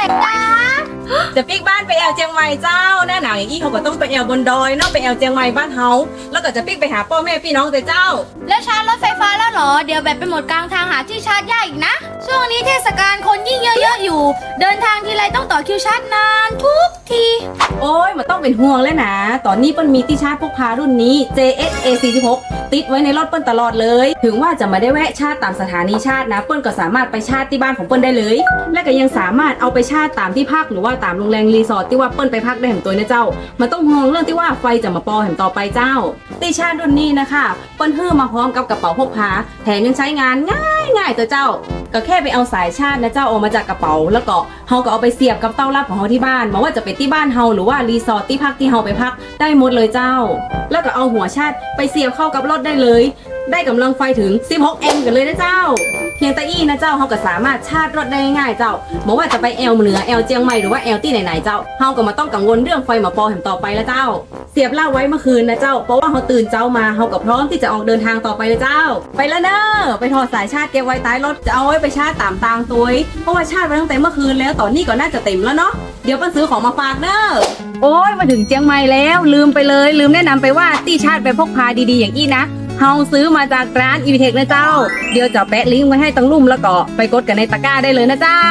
หนจ้าจะปิกบ้านไปแอวเจียงใหม่เจ้า หน่าหนาวอย่างนี้เขาก็ต้องไปแอวบนดอยเนาะไปแอวเจียงใหม่บ้านเฮาแล้วก็จะปิกไปหาพ่อแม่พี่น้องแต่เจ้า แล้วชาร์จรถไฟฟ้าแล้วเหรอ เดี๋ยวแบบไปหมดกลางทางหาที่ชาร์จยาก ยิ่งเยอะๆอยู่ เดินทางทีไรต้องต่อคิวชาร์จนานทุกที โอ้ยมันต้องเป็นห่วงเลยนะ ตอนนี้เปิ้นมีที่ชาร์จพกพารุ่นนี้ JS A46 ติดไว้ในรถเปิ้นตลอดเลย ถึงว่าจะไม่ได้แวะชาร์จตามสถานีชาร์จนะ เปิ้นก็สามารถไปชาร์จที่บ้านของเปิ้นได้เลย และก็ยังสามารถเอาไปชาร์จตามที่พักหรือว่าตามโรงแรมรีสอร์ทที่ว่าเปิ้นไปพักได้แห่มตัวนะเจ้า มันต้องห่วงเรื่องที่ว่าไฟจะมาปอแห่มต่อไปเจ้าตีชาร์จรุ่นนี้นะคะ เปิ้นเฮือมาพร้อมกับกระเป๋าพกพา แถมยังใช้งานง่ายง่ายๆตัวเจ้า ก็แค่ไปเอาสายชาร์จนะเจ้าออกมาจากกระเป๋า แล้วก็เฮาก็เอาไปเสียบกับเต้ารับของเฮาที่บ้านบอกว่าจะไปที่บ้านเฮาหรือว่ารีสอร์ทที่พักที่เฮาไปพักได้หมดเลยเจ้า แล้วก็เอาหัวชาร์จไปเสียบเข้ากับรถได้เลย ได้กำลังไฟถึง 16 เอมกันเลยนะเจ้า พียงแต่อี้นะเจ้าเฮาก็สามารถชาร์จรถได้ง่ายเจ้าบอกว่าจะไปแอลเหนือแอลเจียงใหม่หรือว่าแอลที่ไหนๆเจ้าเฮาก็มาต้องกังวลเรื่องไฟหมาปอแห่มต่อไปแล้วเจ้า เสียบลากไว้เมื่อคืนนะเจ้าเพราะว่าเฮาตื่นเจ้ามาเฮาก็พร้อมที่จะออกเดินทางต่อไปเลยเจ้า ไปแล้วเนอะไปถอดสายชาร์จเก็บไว้ใต้รถจะเอาไว้ไปชาร์จตามตางตัวเพราะว่าชาร์จไว้ตั้งแต่เมื่อคืนแล้วตอนนี้ก็น่าจะเต็มแล้วเนาะเดี๋ยวเปิ้ลซื้อของมาฝากเนอะโอ้ยมาถึงเจียงใหม่แล้ว ลืมไปเลย ลืมแนะนำไปว่าตี้ชาร์จไปพกพาดีๆอย่างอี้นะ เฮาซื้อมาจากร้านอีวิเทคนะเจ้า เดี๋ยวจะแปะลิงก์ไว้ให้ตังลุ่มแล้วก็ไปกดกันในตะกร้าได้เลยนะเจ้า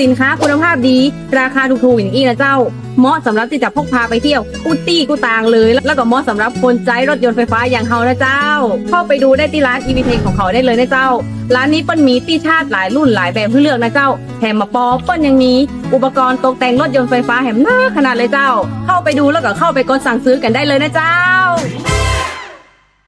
สินค้าคุณภาพดี ราคาถูกๆอย่างนี้นะเจ้า เหมาะสำหรับที่จะพกพาไปเที่ยวกุตี้กุตางเลย แล้วก็เหมาะสำหรับคนใจรถยนต์ไฟฟ้าอย่างเฮานะเจ้า เข้าไปดูได้ที่ร้านอีวิเทคของเขาได้เลยนะเจ้า ร้านนี้เปิ้ลมีตี้ชาติหลายรุ่นหลายแบบให้เลือกนะเจ้าแถมมาปอเปิ้ลยังมีอุปกรณ์ตกแต่งรถยนต์ไฟฟ้าแถมหน้าขนาดเลยเจ้า เข้าไปดูแล้วก็เข้าไปกดสั่งซื้อกันได้เลยนะเจ้า